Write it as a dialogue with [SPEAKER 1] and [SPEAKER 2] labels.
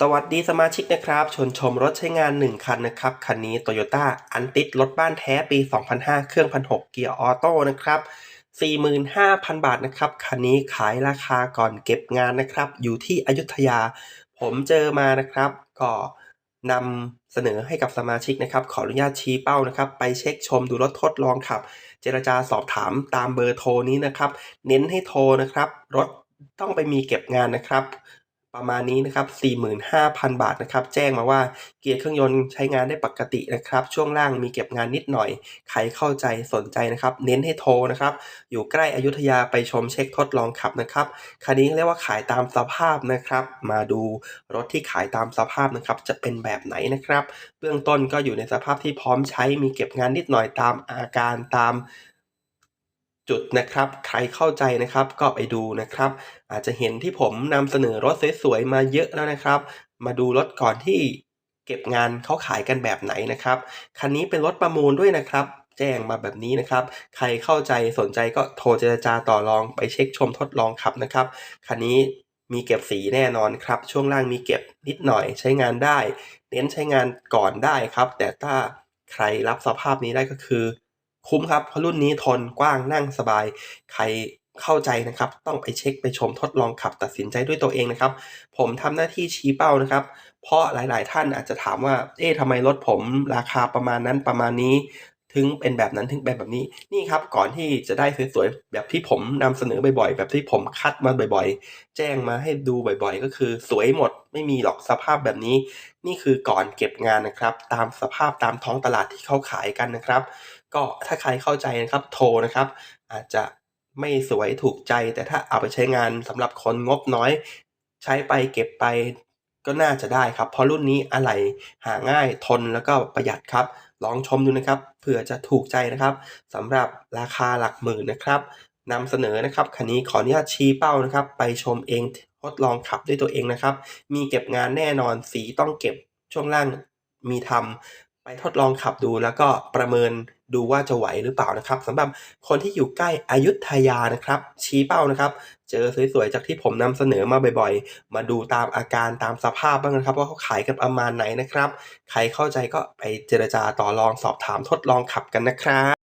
[SPEAKER 1] สวัสดีสมาชิกนะครับ ชนชมรถใช้งาน 1 คันนะครับ คันนี้ Toyota อันติดรถบ้านแท้ปี 2005 เครื่อง 1,600 เกียร์ออโต้นะครับ 45,000 บาทนะครับ คันนี้ขายราคาก่อนเก็บงานนะครับ อยู่ที่อยุธยา ผมเจอมานะครับ ก็นำเสนอให้กับสมาชิกนะครับ ขออนุญาตชี้เป้านะครับ ไปเช็คชมดูรถทดลองขับ เจรจาสอบถามตามเบอร์โทรนี้นะครับ เน้นให้โทรนะครับ รถต้องไปมีเก็บงานนะครับ ประมาณนี้นะครับ 45,000 บาทนะครับ แจ้งมาว่าเกียร์เครื่องยนต์ใช้งานได้ปกตินะครับ ช่วงล่างมีเก็บงานนิดหน่อย ใครเข้าใจสนใจนะครับ เน้นให้โทรนะครับ อยู่ใกล้อยุธยาไปชมเช็คทดลองขับนะครับ คันนี้เรียกว่าขายตามสภาพนะครับ มาดูรถที่ขายตามสภาพนะครับ จะเป็นแบบไหนนะครับ เบื้องต้นก็อยู่ในสภาพที่พร้อมใช้ มีเก็บงานนิดหน่อยตามอาการตาม จุดนะครับ ใครเข้าใจนะครับก็ไปดูนะครับ อาจจะเห็นที่ผมนำเสนอรถสวยๆมาเยอะแล้วนะครับ มาดูรถก่อนที่เก็บงานเขาขายกันแบบไหนนะครับ คันนี้เป็นรถประมูลด้วยนะครับ แจ้งมาแบบนี้นะครับ ใครเข้าใจสนใจก็โทรเจรจาต่อรองไปเช็คชมทดลองขับนะครับ คันนี้มีเก็บสีแน่นอนครับ ช่วงล่างมีเก็บนิดหน่อยใช้งานได้ เน้นใช้งานก่อนได้ครับ แต่ถ้าใครรับสภาพนี้ได้ก็คือ คุ้มครับ เพราะรุ่นนี้ทนกว้างนั่งสบาย ใครเข้าใจนะครับ ต้องไปเช็คไปชมทดลองขับตัดสินใจด้วยตัวเองนะครับ ผมทำหน้าที่ชี้เป้านะครับ เพราะหลาย ๆ ท่านอาจจะถามว่า เอ๊ะทำไมรถผมราคาประมาณนั้นประมาณนี้ถึงเป็นแบบนั้นถึงเป็นแบบนี้นี่ครับก่อนที่จะได้สวยๆแบบที่ผมนำเสนอบ่อยๆ แบบที่ผมคัดมาบ่อยๆ แจ้งมาให้ดูบ่อยๆ ก็คือสวยหมดไม่มีหรอกสภาพแบบนี้ นี่คือก่อนเก็บงานนะครับ ตามสภาพตามท้องตลาดที่เขาขายกันนะครับ ก็ถ้าใครเข้าใจนะครับโทรนะครับ อาจจะไม่สวยถูกใจ แต่ถ้าเอาไปใช้งานสำหรับคนงบน้อย ใช้ไปเก็บไปก็น่าจะได้ครับ เพราะรุ่นนี้อะไหล่หาง่ายทนแล้วก็ประหยัดครับ ลองชมดูนะครับเผื่อจะถูกใจนะครับสำหรับราคาหลักหมื่นนะครับนำเสนอนะครับคันนี้ขออนุญาตชี้เป้านะครับ ไปชมเองทดลองขับด้วยตัวเองนะครับ มีเก็บงานแน่นอนสีต้องเก็บช่วงล่างมีทำ ไปทดลองขับดูแล้วก็ประเมินดูว่าจะไหวหรือเปล่านะครับสำหรับคนที่อยู่ใกล้อยุธยานะครับ ชี้เป้านะครับ เจอสวยๆจากที่ผมนำเสนอมาบ่อยๆ มาดูตามอาการตามสภาพบ้างนะครับ ว่าเขาขายกันประมาณไหนนะครับ ใครเข้าใจก็ไปเจรจาต่อรองสอบถามทดลองขับกันนะครับ